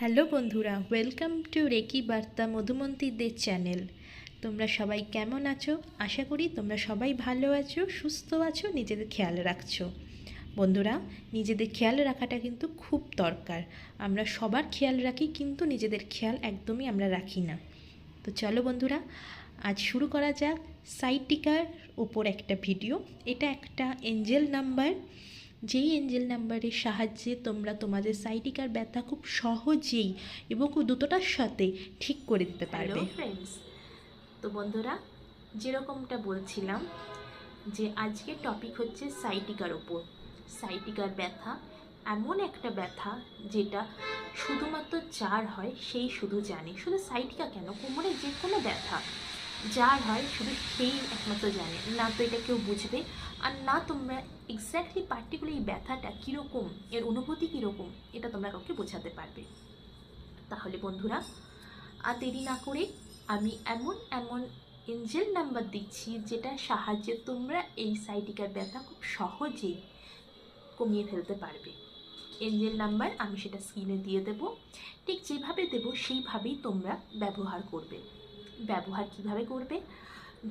Hello বন্ধুরা welcome to reiki বার্তা মধুমন্তীদের channel তোমরা সবাই কেমন আছো? আশা করি তোমরা সবাই ভালো আছো, সুস্থ আছো, নিজেদের খেয়াল রাখছো। বন্ধুরা, নিজেদের খেয়াল রাখাটা কিন্তু খুব দরকার। আমরা সবার খেয়াল রাখি, কিন্তু নিজেদের খেয়াল একদমই আমরা রাখি না। তো চলো বন্ধুরা, আজ শুরু করা যাক সাইটিকার ওপর একটা ভিডিও। এটা একটা এঞ্জেল নাম্বার যেই এঞ্জেল নাম্বারের সাহায্যে তোমরা তোমাদের সাইটিকার ব্যথা খুব সহজেই এবং দ্রুততার সাথে ঠিক করে দিতে পারবে। ফ্রেন্ডস তো বন্ধুরা যেরকমটা বলছিলাম যে আজকে টপিক হচ্ছে সাইটিকার ওপর। সাইটিকার ব্যথা এমন একটা ব্যথা যেটা শুধুমাত্র যার হয় সেই শুধু জানে। শুধু সাইটিকা কেন? কোমরে যে কোনো ব্যথা। যার হয় শুধু সেই একমাত্র জানে। না তো এটা কেউ বুঝবে। আর না তোমরা এক্স্যাক্টলি পার্টিকুলার এই ব্যথাটা কীরকম, এর অনুভূতি কীরকম, এটা তোমরা কাউকে বোঝাতে পারবে। তাহলে বন্ধুরা, আর দেরি না করে আমি এমন এমন এঞ্জেল নাম্বার দিচ্ছি যেটার সাহায্যে তোমরা এই সাইটিকার ব্যথা খুব সহজেই কমিয়ে ফেলতে পারবে। এঞ্জেল নাম্বার আমি সেটা স্ক্রিনে দিয়ে দেব। ঠিক যেভাবে দেব সেইভাবেই তোমরা ব্যবহার করবে। ব্যবহার কীভাবে করবে?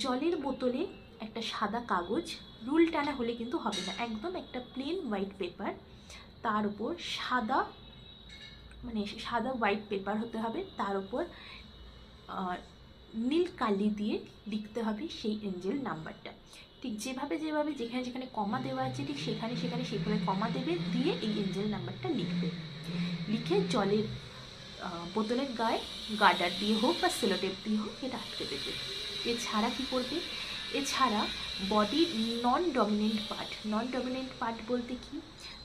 জলের বোতলে একটা সাদা কাগজ, রুল টানা হলে কিন্তু হবে না, একদম একটা প্লেন হোয়াইট পেপার তার উপর সাদা মানে সাদা হোয়াইট পেপার হতে হবে, তার উপর নীল কালি দিয়ে লিখতে হবে সেই এঞ্জেল নাম্বারটা ঠিক যেভাবে যেভাবে যেখানে যেখানে কমা দেওয়া আছে, ঠিক সেখানে সেখানে সেভাবে কমা দেবে, দিয়ে এই এঞ্জেল নাম্বারটা লিখবে। লিখে জলের বোতলের গায়ে গার্ডার দিয়ে হোক বা সেলোটেপ দিয়ে হোক এটা আটকে দেবে। এছাড়া কী করবে? এছাড়া বডির non dominant part non dominant part বলতে কি?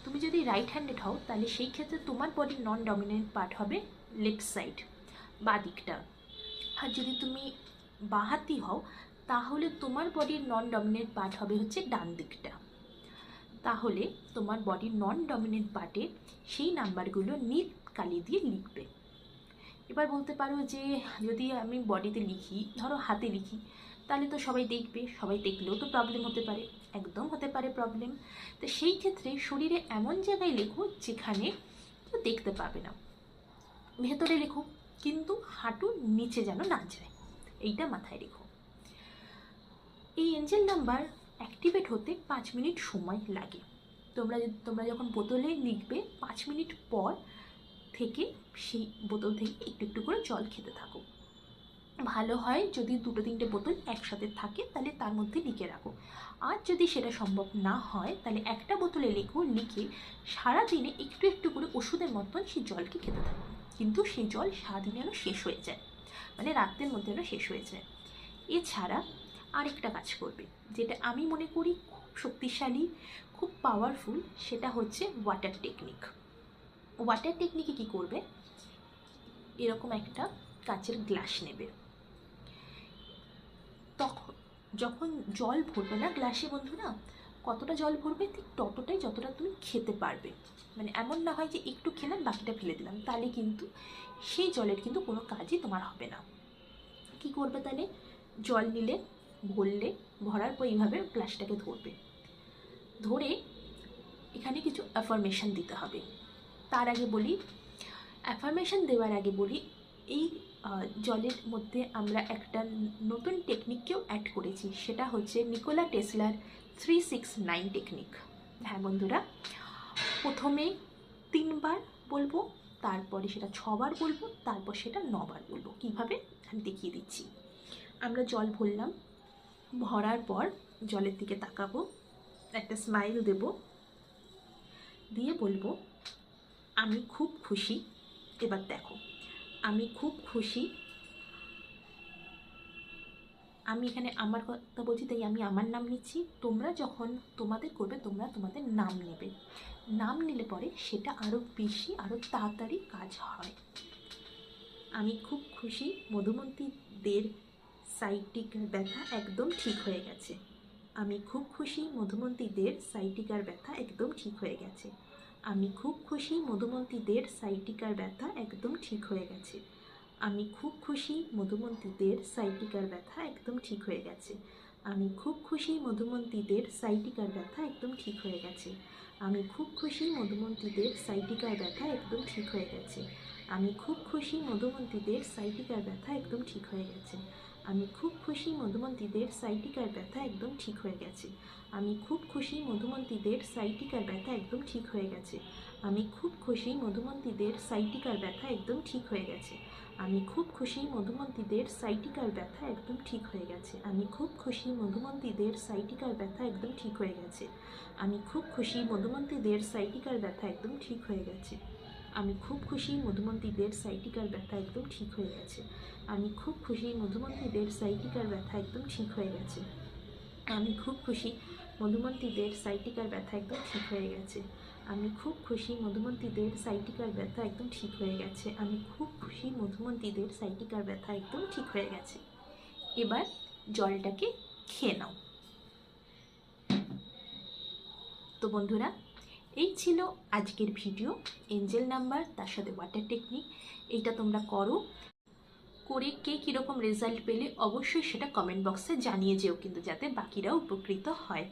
তুমি যদি রাইট হ্যান্ডেড হও, তাহলে সেই ক্ষেত্রে তোমার বডির নন ডমিনেন্ট পার্ট হবে লেফট সাইড বা দিকটা আর যদি তুমি বাহাতি হও, তাহলে তোমার বডির নন ডমিনেন্ট পার্ট হবে হচ্ছে ডান দিকটা তাহলে তোমার বডির নন ডমিনেন্ট পার্টে সেই নাম্বারগুলো নীল কালি দিয়ে লিখবে। এবার বলতে পারো যে যদি আমি বডিতে লিখি, ধরো হাতে লিখি, তাহলে তো সবাই দেখবে, সবাই দেখলেও তো প্রবলেম হতে পারে, একদম হতে পারে প্রবলেম তো সেই ক্ষেত্রে শরীরে এমন জায়গায় লেখো যেখানে কেউ দেখতে পাবে না। ভেতরে লেখো, কিন্তু হাঁটুর নিচে যেন না যায়, এইটা মাথায় রেখো। এই এঞ্জেল নাম্বার অ্যাক্টিভেট হতে পাঁচ মিনিট সময় লাগে। তোমরা তোমরা যখন বোতলে লিখবে, পাঁচ মিনিট পর থেকে সেই বোতল থেকে একটু একটু করে জল খেতে থাকো। ভালো হয় যদি দুটো তিনটে বোতল একসাথে থাকে তাহলে তার মধ্যে লিখে রাখো। আর যদি সেটা সম্ভব না হয় তাহলে একটা বোতলে লেখো, লিখে সারাদিনে একটু একটু করে ওষুধের মতন সেই জলকে খেতে থাকো। কিন্তু সেই জল সারাদিনে যেন শেষ হয়ে যায় মানে রাত্রের মধ্যে যেন শেষ হয়ে যায়। এছাড়া আরেকটা কাজ করবে, যেটা আমি মনে করি খুব শক্তিশালী, খুব পাওয়ারফুল সেটা হচ্ছে ওয়াটার টেকনিক ওয়াটার টেকনিকে কি করবে? এরকম একটা কাচের গ্লাস নেবে। তখন যখন জল ভরবে না গ্লাসে বন্ধুরা, কতটা জল ভরবে ঠিক ততটাই যতটা তুমি খেতে পারবে। মানে এমন না হয় যে একটু খেলাম, বাকিটা ফেলে দিলাম। তাহলে কিন্তু সেই জলের কিন্তু কোনো কাজই তোমার হবে না। কি করবে তাহলে? জল নিলে, ভরলে, ভরার পর এইভাবে গ্লাসটাকে ধরবে। ধরে এখানে কিছু অ্যাফরমেশন দিতে হবে। তার আগে বলি অ্যাফার্মেশন দেওয়ার আগে বলি, এই জলের মধ্যে আমরা একটা নতুন টেকনিককেও অ্যাড করেছি, সেটা হচ্ছে নিকোলা টেসলার থ্রি সিক্স নাইন টেকনিক হ্যাঁ বন্ধুরা, প্রথমে তিনবার বলব, তারপরে সেটা ছবার বলব, তারপর সেটা নবার বলব। কীভাবে? আমি দেখিয়ে দিচ্ছি। আমরা জল ভরলাম, ভরার পর জলের দিকে তাকাবো, একটা স্মাইল দেব, দিয়ে বলব আমি খুব খুশি। এবার দেখো, আমি খুব খুশি। আমি এখানে আমার কথা বলছি, তাই আমি আমার নাম নিচ্ছি। তোমরা যখন তোমাদের করবে, তোমরা তোমাদের নাম নেবে। নাম নিলে পরে সেটা আরও বেশি আরও তাড়াতাড়ি কাজ হয়। আমি খুব খুশি, মধুমন্তীদের সাইটিকার ব্যথা একদম ঠিক হয়ে গেছে। আমি খুব খুশি, মধুমন্তীদের সাইটিকার ব্যথা একদম ঠিক হয়ে গেছে। আমি খুব খুশি মধুমন্তীদের সাইটিকার ব্যথা একদম ঠিক হয়ে গেছে। আমি খুব খুশি মধুমন্তীদের সাইটিকার ব্যথা একদম ঠিক হয়ে গেছে। আমি খুব খুশি মধুমন্তীদের সাইটিকার ব্যথা একদম ঠিক হয়ে গেছে। আমি খুব খুশি মধুমন্তীদের সাইটিকার ব্যথা একদম ঠিক হয়ে গেছে। আমি খুব খুশি মধুমন্তীদের সাইটিকার ব্যথা একদম ঠিক হয়ে গেছে। আমি খুব খুশি মধুমন্তীদের সাইটিকার ব্যথা একদম ঠিক হয়ে গেছে। আমি খুব খুশি মধুমন্তীদের সাইটিকার ব্যথা একদম ঠিক হয়ে গেছে। আমি খুব খুশি মধুমন্তীদের সাইটিকার ব্যথা একদম ঠিক হয়ে গেছে। আমি খুব খুশি মধুমন্তীদের সাইটিকার ব্যথা একদম ঠিক হয়ে গেছে। আমি খুব খুশি মধুমন্তীদের সাইটিকার ব্যথা একদম ঠিক হয়ে গেছে। আমি খুব খুশি মধুমন্তীদের সাইটিকার ব্যথা একদম ঠিক হয়ে গেছে। আমি খুব খুশি মধুমন্তীদের সাইটিকার ব্যথা একদম ঠিক হয়ে গেছে। আমি খুব খুশি মধুমন্তীদের সাইটিকার ব্যথা একদম ঠিক হয়ে গেছে। আমি খুব খুশি মধুমন্তীদের সাইটিকার ব্যথা একদম ঠিক হয়ে গেছে। আমি খুব খুশি মধুমন্তীদের সাইটিকার ব্যথা একদম ঠিক হয়ে গেছে। আমি খুব খুশি মধুমন্তীদের সাইটিকার ব্যথা একদম ঠিক হয়ে গেছে। এবার জলটাকে খেয়ে নাও। তো বন্ধুরা এই ছিল আজকের ভিডিও। এঞ্জেল নাম্বার, তার সাথে ওয়াটার টেকনিক এইটা তোমরা করো। করে কে কীরকম রেজাল্ট পেলে অবশ্যই সেটা কমেন্ট বক্সে জানিয়ে যেও কিন্তু যাতে বাকিরাও উপকৃত হয়।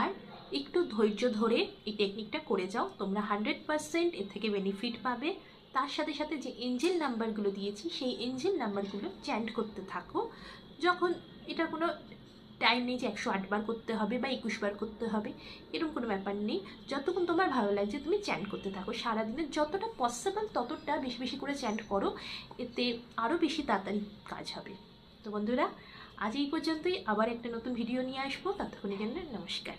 আর একটু ধৈর্য ধরে এই টেকনিকটা করে যাও, তোমরা হান্ড্রেড পারসেন্ট এর থেকে বেনিফিট পাবে। তার সাথে সাথে যে এঞ্জেল নাম্বারগুলো দিয়েছি, সেই এঞ্জেল নাম্বারগুলো চ্যান্ট করতে থাকো। যখন এটা কোনো টাইম নেই যে একশো আটবার করতে হবে বা একুশ বার করতে হবে, এরকম কোনো ব্যাপার নেই। যতক্ষণ তোমার ভালো লাগছে তুমি চ্যান্ট করতে থাকো, সারাদিনে যতটা পসিবল ততটা বেশি বেশি করে চ্যান্ট করো, এতে আরও বেশি তাড়াতাড়ি কাজ হবে। তো বন্ধুরা, আজ এই পর্যন্তই, আবার একটা নতুন ভিডিও নিয়ে আসব, ততক্ষণের জন্য নমস্কার।